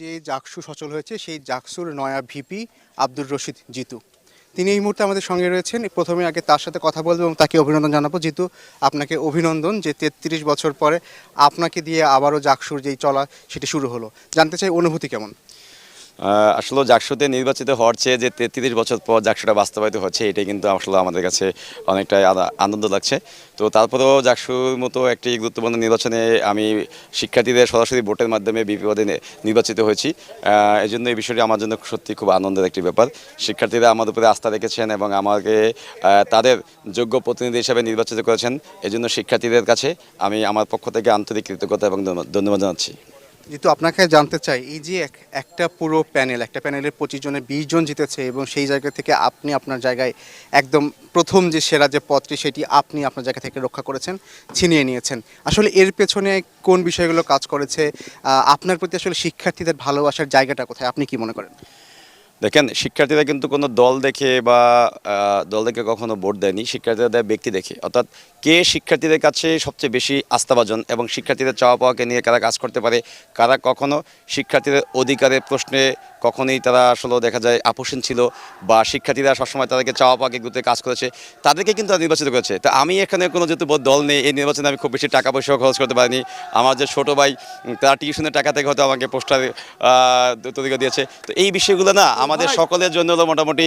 যে জাকসু সচল হয়েছে, সেই জাকসুর নয়া ভিপি আব্দুর রশিদ জিতু। তিনি এই মুহূর্তে আমাদের সঙ্গে রয়েছেন। প্রথমে আগে তার সাথে কথা বলব এবং তাকে অভিনন্দন জানাব। জিতু, আপনাকে অভিনন্দন যে তেত্রিশ বছর পরে আপনাকে দিয়ে আবারও জাকসুর যেই চলা, সেটি শুরু হলো। জানতে চাই অনুভূতি কেমন? আসলে জাকসুতে নির্বাচিত হওয়ার চেয়ে যে তেত্রিশ বছর পর জাকসুটা বাস্তবায়িত হচ্ছে, এটাই কিন্তু আসলে আমাদের কাছে অনেকটাই আনন্দ লাগছে। তো তারপরেও জাকসুর মতো একটি গুরুত্বপূর্ণ নির্বাচনে আমি শিক্ষার্থীদের সরাসরি ভোটের মাধ্যমে বিপদে নির্বাচিত হয়েছি। এই জন্য এই বিষয়টি আমার জন্য সত্যি খুব আনন্দের একটি ব্যাপার। শিক্ষার্থীরা আমার উপরে আস্থা রেখেছেন এবং আমাকে তাদের যোগ্য প্রতিনিধি হিসাবে নির্বাচিত করেছেন। এই জন্য শিক্ষার্থীদের কাছে আমি আমার পক্ষ থেকে আন্তরিক কৃতজ্ঞতা এবং ধন্যবাদ জানাচ্ছি। যেহেতু আপনাকে জানতে চাই, এই যে এক- একটা পুরো প্যানেল, একটা প্যানেলের পঁচিশ জনের বিশ জন জিতেছে এবং সেই জায়গা থেকে আপনি আপনার জায়গায় একদম প্রথম যে সেরা যে পথটি সেটি আপনি আপনার জায়গা থেকে রক্ষা করেছেন, ছিনিয়ে নিয়েছেন। আসলে এর পেছনে কোন বিষয়গুলো কাজ করেছে? আপনার প্রতি আসলে শিক্ষার্থীদের ভালোবাসার জায়গাটা কোথায়? আপনি কি মনে করেন? দেখেন, শিক্ষার্থীরা কিন্তু কোনো দল দেখে বা দল দেখে কখনো ভোট দেয়নি। শিক্ষার্থীরা দেয় ব্যক্তি দেখে। অর্থাৎ কে শিক্ষার্থীদের কাছে সবচেয়ে বেশি আস্থাভাজন এবং শিক্ষার্থীদের চাওয়া পাওয়াকে নিয়ে কারা কাজ করতে পারে, কারা কখনো শিক্ষার্থীদের অধিকারের প্রশ্নে কখনোই তারা আসলে দেখা যায় আপোষণ ছিল বা শিক্ষার্থীরা সবসময় তাদেরকে চাওয়া পাকে গুতে কাজ করেছে তাদেরকে কিন্তু তারা নির্বাচিত করেছে। তা আমি এখানে কোনো যেহেতু দল নেই এই নির্বাচনে আমি খুব বেশি টাকা পয়সাও খরচ করতে পারিনি। আমার যে ছোটো ভাই তারা টিউশনের টাকা থেকে হয়তো আমাকে পোস্টার তৈরি করে দিয়েছে। তো এই বিষয়গুলো না আমাদের সকলের জন্য হলো মোটামুটি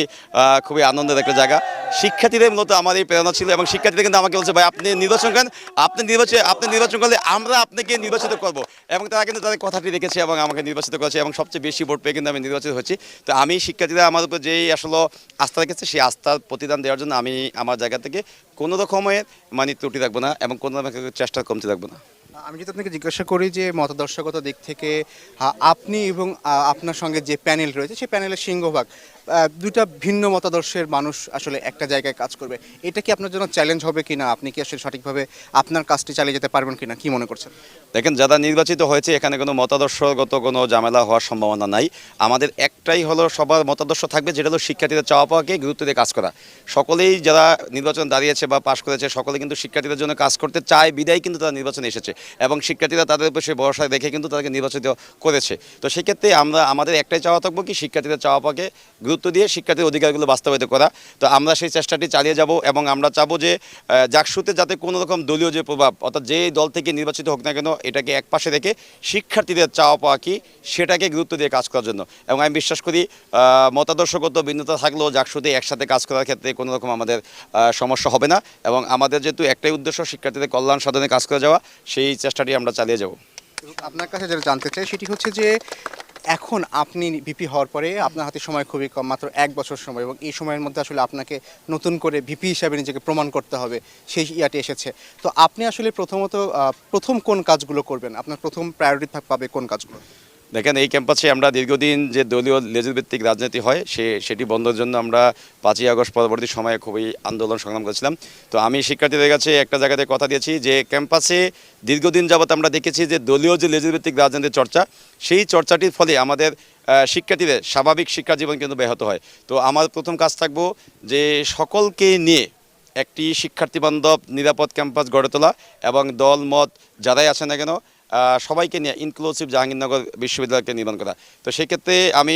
খুবই আনন্দের একটা জায়গা। শিক্ষার্থীদের মূলত এই প্রেরণা ছিল এবং শিক্ষার্থীরা কিন্তু আমাকে বলছে, ভাই, আপনি নির্বাচন করেন, আপনি নির্বাচন আপনি নির্বাচন করলে আমরা আপনাকে নির্বাচিত করব। এবং তারা কিন্তু তাদের কথাটি রেখেছে এবং আমাকে নির্বাচিত করেছে এবং সবচেয়ে বেশি ভোট পেয়ে কিন্তু আমি নির্বাচিত হয়েছি। তো আমি শিক্ষার্থীরা আমার উপর যেই আসলে আস্থা রেখেছে, সেই আস্থার প্রতিদান দেওয়ার জন্য আমি আমার জায়গা থেকে কোনো রকমের মানে ত্রুটি রাখব না এবং কোনো রকমের চেষ্টা কমতে রাখব না। আমি যদি আপনাকে জিজ্ঞাসা করি যে মতাদর্শগত দিক থেকে আপনি এবং আপনার সঙ্গে যে প্যানেল রয়েছে সেই প্যানেলের সিংহভাগ দুটা ভিন্ন মতাদর্শের মানুষ আসলে একটা জায়গায় কাজ করবে। এটা কি আপনার জন্য চ্যালেঞ্জ হবে কি না আপনি কি আসলে সঠিকভাবে আপনার কাজটি চালিয়ে যেতে পারবেন কি না কী মনে করছেন? দেখেন, যারা নির্বাচিত হয়েছে, এখানে কোনো মতাদর্শগত কোনো ঝামেলা হওয়ার সম্ভাবনা নাই। আমাদের একটাই হলো সবার মতাদর্শ থাকবে, যেটা হলো শিক্ষার্থীদের চাওয়া পাওয়াকে গুরুত্ব দিয়ে কাজ করা। সকলেই যারা নির্বাচন দাঁড়িয়েছে বা পাশ করেছে, সকলে কিন্তু শিক্ষার্থীদের জন্য কাজ করতে চায়, বিদায় কিন্তু তারা নির্বাচনে এসেছে। এবং শিক্ষার্থীরা তাদের উপর সেই ভরসা দেখে কিন্তু তাদেরকে নির্বাচিত করেছে। তো সেক্ষেত্রে আমরা, আমাদের একটাই চাওয়া থাকব কি শিক্ষার্থীদের চাওয়া পাওয়াকে গুরুত্ব দিয়ে শিক্ষার্থীর অধিকারগুলো বাস্তবায়িত করা। তো আমরা সেই চেষ্টাটি চালিয়ে যাব এবং আমরা চাবো যে জাকসুতে যাতে কোনো রকম দলীয় যে প্রভাব, অর্থাৎ যে দল থেকে নির্বাচিত হোক না কেন, এটাকে এক পাশে রেখে শিক্ষার্থীদের চাওয়া পাওয়া কি, সেটাকে গুরুত্ব দিয়ে কাজ করার জন্য। এবং আমি বিশ্বাস করি মতাদর্শগত ভিন্নতা থাকলেও জাকসুতে একসাথে কাজ করার ক্ষেত্রে কোনো রকম আমাদের সমস্যা হবে না। এবং আমাদের যেহেতু একটাই উদ্দেশ্য শিক্ষার্থীদের কল্যাণ সাধনে কাজ করে যাওয়া, সেই চেষ্টাটি আমরা চালিয়ে যাব। আপনার কাছে যেটা জানতে চাই সেটি হচ্ছে যে এখন আপনি ভিপি হওয়ার পরে আপনার হাতে সময় খুবই কম, মাত্র এক বছর সময় এবং এই সময়ের মধ্যে আসলে আপনাকে নতুন করে ভিপি হিসাবে নিজেকে প্রমাণ করতে হবে, সেই ইয়াটি এসেছে। তো আপনি আসলে প্রথমত প্রথম কোন কাজগুলো করবেন? আপনার প্রথম প্রায়োরিটি পাবে কোন কাজগুলো? দেখেন, এই ক্যাম্পাসে আমরা দীর্ঘদিন যে দলীয় লেজুর ভিত্তিক রাজনীতি হয়, সে, সেটি বন্ধের জন্য আমরা পাঁচই আগস্ট পরবর্তী সময়ে খুবই আন্দোলন সংগ্রাম করেছিলাম। তো আমি শিক্ষার্থীদের কাছে একটা জায়গাতে কথা দিয়েছি যে, ক্যাম্পাসে দীর্ঘদিন যাবত আমরা দেখেছি যে দলীয় যে লেজুর ভিত্তিক রাজনীতির চর্চা, সেই চর্চাটির ফলে আমাদের শিক্ষার্থীদের স্বাভাবিক শিক্ষা জীবন কিন্তু ব্যাহত হয়। তো আমার প্রথম কাজ থাকব যে, সকলকে নিয়ে একটি শিক্ষার্থী বান্ধব নিরাপদ ক্যাম্পাস গড়ে তোলা এবং দল, মত যারাই আছে না কেন সবাইকে নিয়ে ইনক্লুসিভ জাহাঙ্গীরনগর বিশ্ববিদ্যালয়কে নির্মাণ করা। তো সেক্ষেত্রে আমি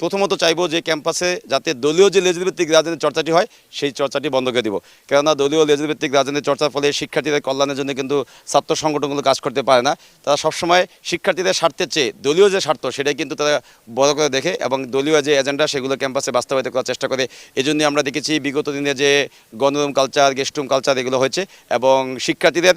প্রথমত চাইব যে ক্যাম্পাসে যাতে দলীয় যে লেজভিত্তিক রাজনীতির চর্চাটি হয়, সেই চর্চাটি বন্ধ করে দিব। কেননা দলীয় লেজভিত্তিক রাজনীতির চর্চার ফলে শিক্ষার্থীদের কল্যাণের জন্য কিন্তু ছাত্র সংগঠনগুলো কাজ করতে পারে না। তারা সবসময় শিক্ষার্থীদের স্বার্থের চেয়ে দলীয় যে স্বার্থ, সেটাই কিন্তু তারা বড় করে দেখে এবং দলীয় যে এজেন্ডা সেগুলো ক্যাম্পাসে বাস্তবায়িত করার চেষ্টা করে। এই জন্যই আমরা দেখেছি বিগত দিনে যে গণরুম কালচার গেস্টরুম কালচার এগুলো হয়েছে এবং শিক্ষার্থীদের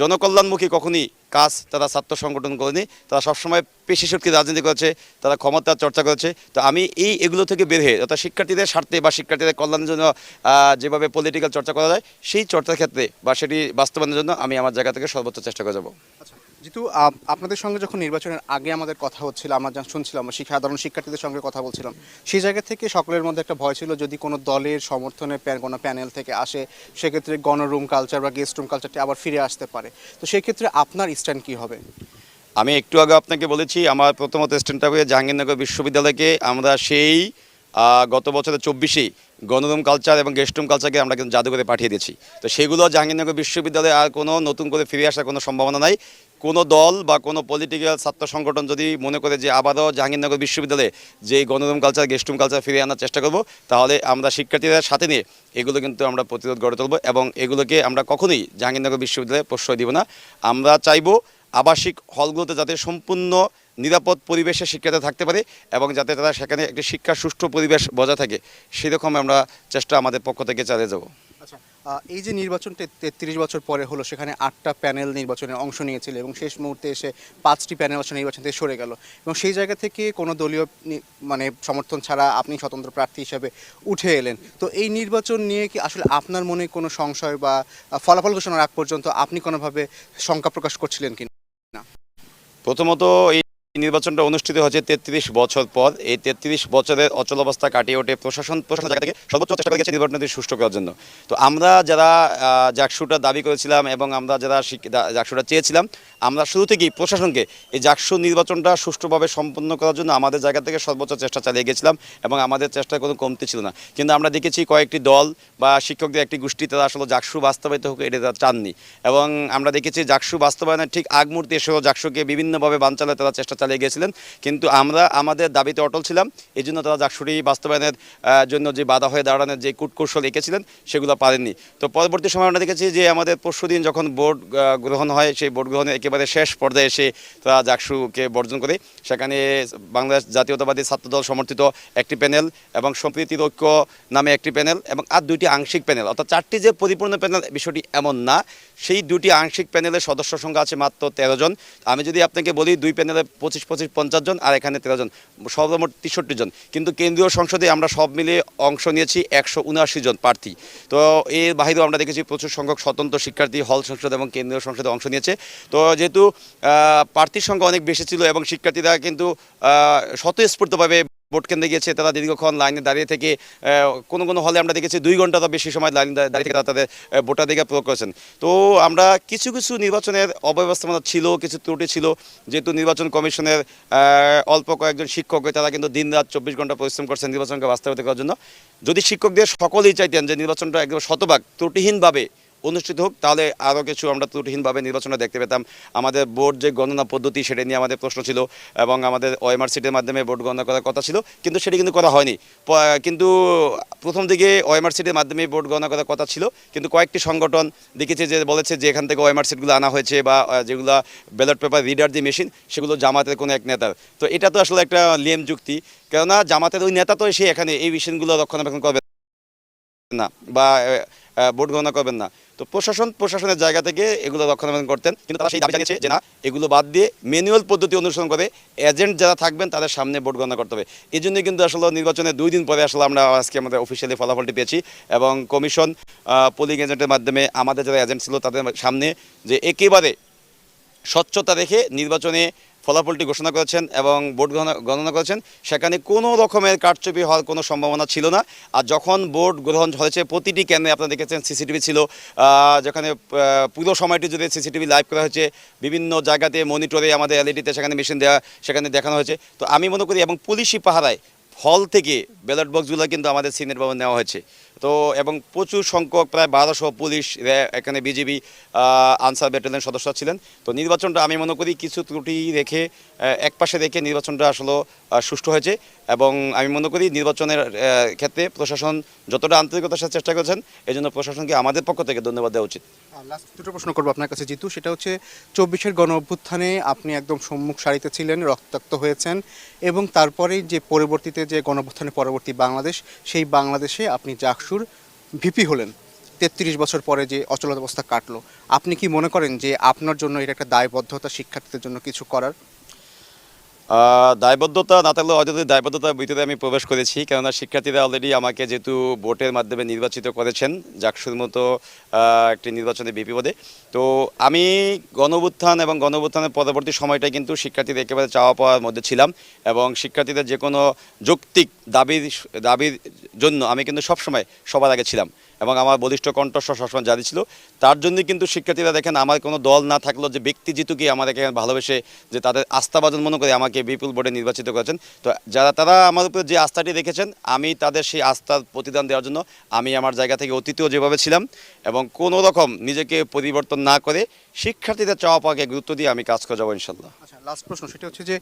জনকল্যাণমুখী কখনই কাজ, তারা ছাত্র সংগঠন করেনি, তারা সবসময় পেশি শক্তি রাজনীতি করেছে, তারা ক্ষমতা চর্চা করেছে। তো আমি এই এগুলো থেকে বের হয়ে, অর্থাৎ শিক্ষার্থীদের স্বার্থে বা শিক্ষার্থীদের কল্যাণের জন্য যেভাবে পলিটিক্যাল চর্চা করা যায়, সেই চর্চার ক্ষেত্রে বা সেটি বাস্তবায়নের জন্য আমি আমার জায়গা থেকে সর্বোচ্চ চেষ্টা করে যাব। আচ্ছা যেহেতু আপনাদের সঙ্গে যখন নির্বাচনের আগে আমাদের কথা হচ্ছিল, আমরা যখন শুনছিলাম সাধারণ শিক্ষার্থীদের সঙ্গে কথা বলছিলাম, সেই জায়গা থেকে সকলের মধ্যে একটা ভয় ছিল যদি কোনো দলের সমর্থনে কোনো প্যানেল থেকে আসে, সেক্ষেত্রে গণরুম কালচার বা গেস্ট রুম কালচারটি আবার ফিরে আসতে পারে। তো সেক্ষেত্রে আপনার স্ট্যান্ড কী হবে? আমি একটু আগে আপনাকে বলেছি, আমার প্রথমত স্ট্যান্ডটা হয়ে জাহাঙ্গীরনগর বিশ্ববিদ্যালয়কে। আমরা সেই গত বছরের চব্বিশেই গণরুম কালচার এবং গেস্ট রুম কালচারকে আমরা কিন্তু জাদুঘরে পাঠিয়ে দিয়েছি। তো সেগুলো জাহাঙ্গীরনগর বিশ্ববিদ্যালয়ে আর কোনো নতুন করে ফিরে আসার কোনো সম্ভাবনা নাই। কোনো দল বা কোনো পলিটিক্যাল ছাত্র সংগঠন যদি মনে করে যে আবারও জাহাঙ্গীরনগর বিশ্ববিদ্যালয়ে যে গণরুম কালচার গেস্ট রুম কালচার ফিরিয়ে আনার চেষ্টা করব, তাহলে আমরা শিক্ষার্থীদের সাথে নিয়ে এগুলো কিন্তু আমরা প্রতিরোধ গড়ে তুলব এবং এগুলোকে আমরা কখনোই জাহাঙ্গীরনগর বিশ্ববিদ্যালয়ে প্রশ্রয় দিব না। আমরা চাইব আবাসিক হলগুলোতে যাতে সম্পূর্ণ নিরাপদ পরিবেশে শিক্ষার্থীরা থাকতে পারে এবং যাতে তারা সেখানে একটি শিক্ষার সুষ্ঠু পরিবেশ বজায় থাকে সেরকম আমরা চেষ্টা আমাদের পক্ষ থেকে চালিয়ে যাব। আচ্ছা এই যে নির্বাচন তেত্রিশ বছর পরে হলো সেখানে আটটা প্যানেল নির্বাচনে অংশ নিয়েছিল এবং শেষ মুহূর্তে এসে পাঁচটি প্যানেল আসলে নির্বাচন থেকে সরে গেল। এবং সেই জায়গা থেকে কোনো দলীয় মানে সমর্থন ছাড়া আপনি স্বতন্ত্র প্রার্থী হিসেবে উঠে এলেন। তো এই নির্বাচন নিয়ে কি আসলে আপনার মনে কোনো সংশয় বা ফলাফল ঘোষণার আগ পর্যন্ত আপনি কোনোভাবে শঙ্কা প্রকাশ করছিলেন কি না প্রথমত এই নির্বাচনটা অনুষ্ঠিত হয়েছে তেত্রিশ বছর পর। এই তেত্রিশ বছরের অচল অবস্থা কাটিয়ে ওঠে প্রশাসন। প্রশাসন জায়গা থেকে সর্বোচ্চ চেষ্টা করে গেছে নির্বাচনটি সুষ্ঠু করার জন্য। তো আমরা যারা জাকসুটা দাবি করেছিলাম এবং আমরা যারা জাকসুটা চেয়েছিলাম, আমরা শুরু থেকেই প্রশাসনকে এই জাকসু নির্বাচনটা সুষ্ঠুভাবে সম্পন্ন করার জন্য আমাদের জায়গা থেকে সর্বোচ্চ চেষ্টা চালিয়ে গেছিলাম এবং আমাদের চেষ্টার কোনো কমতি ছিল না। কিন্তু আমরা দেখেছি কয়েকটি দল বা শিক্ষকদের একটি গোষ্ঠী, তারা আসলে জাকসু বাস্তবায়িত হোক এটা তারা চাননি। এবং আমরা দেখেছি জাকসু বাস্তবায়নের ঠিক আগ মুহূর্তে এসেও জাকসুকে বিভিন্নভাবে বানচালে তারা চেষ্টা চালিয়ে গিয়েছিলেন। কিন্তু আমরা আমাদের দাবিতে অটল ছিলাম। এই জন্য তারা জাকসুরি বাস্তবায়নের জন্য যে বাধা হয়ে দাঁড়ানোর যে কূটকৌশল এঁকেছিলেন সেগুলো পারেননি। তো পরবর্তী সময় আমরা দেখেছি যে আমাদের পরশু দিন যখন আহ, গ্রহণ হয় সেই ভোট গ্রহণের একেবারে শেষ পর্যায়ে এসে তারা জাকসুকে বর্জন করে। সেখানে বাংলাদেশ জাতীয়তাবাদী ছাত্রদল সমর্থিত একটি প্যানেল এবং সম্প্রীতির ঐক্য নামে একটি প্যানেল এবং আর দুইটি আংশিক প্যানেল। অর্থাৎ চারটি যে পরিপূর্ণ প্যানেল বিষয়টি এমন না। সেই দুটি আংশিক প্যানেলের সদস্য সংখ্যা আছে মাত্র তেরো জন। আমি যদি আপনাকে বলি, দুই প্যানেলে পঁচিশ পঁচিশ, পঞ্চাশ জন আর এখানে তেরো জন। সর্বমোট তেষট্টি জন। কিন্তু কেন্দ্রীয় সংসদে আমরা সব মিলিয়ে অংশ নিয়েছি একশো উনআশি জন প্রার্থী। তো এর বাহিরেও আমরা দেখেছি প্রচুর সংখ্যক স্বতন্ত্র শিক্ষার্থী, হল সংসদ এবং কেন্দ্রীয় সংসদে অংশ নিয়েছে। তো যেহেতু প্রার্থীর সংখ্যা অনেক বেশি ছিল এবং শিক্ষার্থীরা কিন্তু স্বতঃস্ফূর্তভাবে ভোট কেন্দ্রে গিয়েছে, তারা দীর্ঘক্ষণ লাইনে দাঁড়িয়ে থেকে কোনো কোনো হলে আমরা দেখেছি দুই ঘণ্টা বেশি সময় লাইনে দাঁড়িয়ে থেকে তারা তাদের ভোটাধিকার প্রয়োগ করেছেন। তো আমরা কিছু কিছু নির্বাচনের অব্যবস্থাপনা ছিল, কিছু ত্রুটি ছিল। যেহেতু নির্বাচন কমিশনের অল্প কয়েকজন শিক্ষক, তারা কিন্তু দিন রাত চব্বিশ ঘণ্টা পরিশ্রম করছেন নির্বাচনকে বাস্তবায়িত করার জন্য। যদি শিক্ষকদের সকলেই চাইতেন যে নির্বাচনটা একদম শতভাগ ত্রুটিহীনভাবে অনুষ্ঠিত হোক, তাহলে আরও কিছু আমরা ত্রুটিহীনভাবে নির্বাচনটা দেখতে পেতাম। আমাদের বোর্ড যে গণনা পদ্ধতি, সেটা নিয়ে আমাদের প্রশ্ন ছিল এবং আমাদের ওএমআর সিটের মাধ্যমে ভোট গণনা করার কথা ছিল, কিন্তু সেটি কিন্তু করা হয়নি। কিন্তু প্রথম দিকে ওএমআর সিটের মাধ্যমে ভোট গণনা করার কথা ছিল, কিন্তু কয়েকটি সংগঠন দেখেছে যে, বলেছে যে, এখান থেকে ওএমআর সিটগুলো আনা হয়েছে বা যেগুলো ব্যালট পেপার, রিডার যে মেশিন, সেগুলো জামাতের কোনো এক নেতার। তো এটা তো আসলে একটা লিয়েম যুক্তি, কেননা জামাতের ওই নেতা তো এসে এখানে এই মেশিনগুলো রক্ষণাবেক্ষণ করবে। না বা ভোট গণনা করবেন না। তো প্রশাসন প্রশাসনের জায়গা থেকে এগুলো রক্ষণাবেক্ষণ করতেন। কিন্তু তারা সেই দাবি জানিয়েছে যে না, এগুলো বাদ দিয়ে ম্যানুয়াল পদ্ধতি অনুসরণ করে এজেন্ট যারা থাকবেন তাদের সামনে ভোট গণনা করতে হবে। এই জন্য কিন্তু আসলে নির্বাচনের দুই দিন পরে আসলে আমরা আজকে আমাদের অফিসিয়ালি ফলাফলটি পেয়েছি এবং কমিশন পোলিং এজেন্টের মাধ্যমে আমাদের যারা এজেন্ট ছিল তাদের সামনে যে একেবারে স্বচ্ছতা রেখে নির্বাচনে ফলাফলটি ঘোষণা করেছেন এবং ভোট গণনা- করেছেন। সেখানে কোনো রকমের কারচুপি হওয়ার কোনো সম্ভাবনা ছিল না। আর যখন ভোট গ্রহণ হয়েছে, প্রতিটি কেন্দ্রে আপনারা দেখেছেন সিসিটিভি ছিল। যেখানে পুরো সময়টি যদি সিসিটিভি লাইভ করা হয়েছে। বিভিন্ন জায়গাতে মনিটরে আমাদের এলইডিতে সেখানে মেশিন দেওয়া সেখানে দেখানো হয়েছে। তো আমি মনে করি এবং পুলিশি পাহারায় হল থেকে ব্যালট বক্সগুলো কিন্তু আমাদের সিনিয়র ভবন নেওয়া হয়েছে। তো, এবং প্রচুর সংখ্যক, প্রায় বারোশো পুলিশ এখানে বিজিবি আনসার ব্যাটালিয়ন সদস্য ছিলেন। তো নির্বাচনটা আমি মনে করি কিছু ত্রুটি রেখে একপাশে রেখে নির্বাচনটা আসলে সুষ্ঠু হয়েছে। এবং আমি মনে করি নির্বাচনের ক্ষেত্রে প্রশাসন যতটা আন্তরিকতার সাথে চেষ্টা করেছেন এই জন্য প্রশাসনকে আমাদের পক্ষ থেকে ধন্যবাদ দেওয়া উচিত। দুটো প্রশ্ন করব আপনার কাছে, জিতু। সেটা হচ্ছে, চব্বিশের গণ অভ্যুত্থানে আপনি একদম সম্মুখ সারিতে ছিলেন, রক্তাক্ত হয়েছেন, এবং তারপরে যে পরবর্তীতে যে গণ অভ্যুত্থানের পরবর্তী বাংলাদেশ, সেই বাংলাদেশে আপনি জাকসুর ভিপি হলেন। তেত্রিশ বছর পরে যে অচলাবস্থা কাটলো। আপনি কি মনে করেন যে আপনার জন্য এটা একটা দায়বদ্ধতা শিক্ষার্থীদের জন্য কিছু করার? দায়বদ্ধতা না হয়তো যদি দায়বদ্ধতার ভিতরে আমি প্রবেশ করেছি, কেননা শিক্ষার্থীরা অলরেডি আমাকে যেহেতু ভোটের মাধ্যমে নির্বাচিত করেছেন, জাকসুর মতো একটি নির্বাচনের বিপি পদে। তো আমি গণবুত্থান এবং গণবুত্থানের পরবর্তী সময়টা কিন্তু শিক্ষার্থীদের একেবারে চাওয়া পাওয়ার মধ্যে ছিলাম এবং শিক্ষার্থীদের যে কোনো যৌক্তিক দাবির দাবির জন্য আমি কিন্তু সবসময় সবার আগে ছিলাম। এবং আমার বলিষ্ঠ কণ্ঠস্বর সবসময় জারি ছিল। তার জন্যই কিন্তু শিক্ষার্থীরা দেখেন, আমার কোনো দল না থাকলেও যে ব্যক্তি জিতুকে আমাদেরকে ভালোবেসে যে তাদের আস্থাভাজন মনে করে আমাকে বিপুল বোর্ডে নির্বাচিত করেছেন। তো যারা, তারা আমার উপরে যে আস্থাটি রেখেছেন, আমি তাদের সেই আস্থার প্রতিদান দেওয়ার জন্য আমি আমার জায়গা থেকে অতীতেও যেভাবে ছিলাম এবং কোনো রকম নিজেকে পরিবর্তন না করে শিক্ষার্থীদের চাওয়া পাওয়াকে গুরুত্ব দিয়ে আমি কাজ করে যাব ইনশাল্লাহ আচ্ছা লাস্ট প্রশ্ন সেটা হচ্ছে যে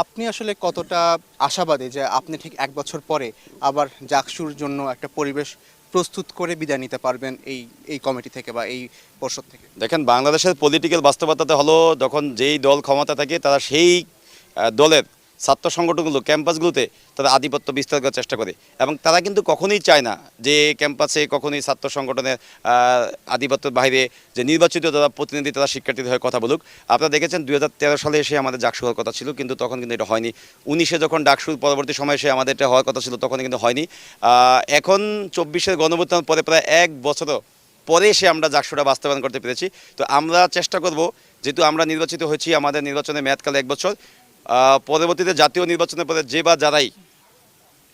আপনি আসলে কতটা আশাবাদী যে আপনি ঠিক এক বছর পরে আবার জাকসুর জন্য একটা পরিবেশ প্রস্তুত করে বিদায় নিতে পারবেন এই এই কমিটি থেকে বা এই পর্ষদ থেকে। দেখেন, বাংলাদেশের পলিটিক্যাল বাস্তবতাতে হলো যখন যেই দল ক্ষমতা থাকে, তারা সেই দলের ছাত্র সংগঠনগুলো, ক্যাম্পাসগুলোতে তারা আধিপত্য বিস্তার করার চেষ্টা করে। এবং তারা কিন্তু কখনোই চায় না যে ক্যাম্পাসে কখনোই ছাত্র সংগঠনের আধিপত্যের বাইরে যে নির্বাচিত যারা প্রতিনিধি, তারা শিক্ষার্থীদের হয়ে কথা বলুক। আপনারা দেখেছেন দুই হাজার তেরো সালে এসে আমাদের ডাকসু হওয়ার কথা ছিল, কিন্তু তখন কিন্তু এটা হয়নি। উনিশে যখন ডাকসুর পরবর্তী সময়ে এসে আমাদের এটা হওয়ার কথা ছিল, তখন কিন্তু হয়নি। এখন চব্বিশের গণভুত্থান পরে প্রায় এক বছরও পরে এসে আমরা জাকসুটা বাস্তবায়ন করতে পেরেছি। তো আমরা চেষ্টা করব, যেহেতু আমরা নির্বাচিত হয়েছি, আমাদের নির্বাচনের মেয়াদকাল এক বছর পরবর্তীতে জাতীয় নির্বাচনের পরে যে বা যারাই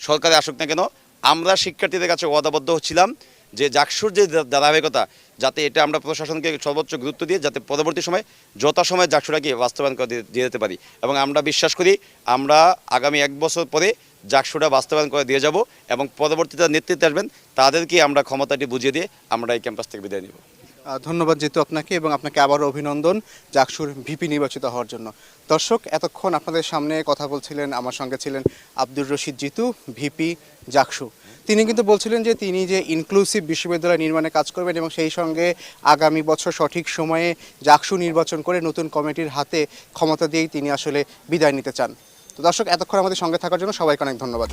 সরকারে আসুক না কেন, আমরা শিক্ষার্থীদের কাছে ওয়াদাবদ্ধ ছিলাম যে জাকসুর যে ধারাবাহিকতা, যাতে এটা আমরা প্রশাসনকে সর্বোচ্চ গুরুত্ব দিয়ে যাতে পরবর্তী সময় যথাসময়ে জাকসুটাকে বাস্তবায়ন করে দিয়ে- যেতে পারি। এবং আমরা বিশ্বাস করি, আমরা আগামী এক বছর পরে জাকসুটা বাস্তবায়ন করে দিয়ে যাব এবং পরবর্তীতে নেতৃত্বে আসবেন তাদেরকে আমরা ক্ষমতাটি বুঝিয়ে দিয়ে আমরা এই ক্যাম্পাস থেকে বিদায় নিব। ধন্যবাদ যেহেতু আপনাকে এবং আপনাকে আবারও অভিনন্দন জাকসুর ভিপি নির্বাচিত হওয়ার জন্য। দর্শক, এতক্ষণ আপনাদের সামনে কথা বলছিলেন, আমার সঙ্গে ছিলেন আব্দুর রশিদ জিতু, ভিপি জাকসু। তিনি কিন্তু বলছিলেন যে তিনি যে ইনক্লুসিভ বিশ্ববিদ্যালয় নির্মাণে কাজ করবেন এবং সেই সঙ্গে আগামী বছর সঠিক সময়ে জাকসু নির্বাচন করে নতুন কমিটির হাতে ক্ষমতা দিয়েই তিনি আসলে বিদায় নিতে চান। তো দর্শক, এতক্ষণ আমাদের সঙ্গে থাকার জন্য সবাইকে অনেক ধন্যবাদ।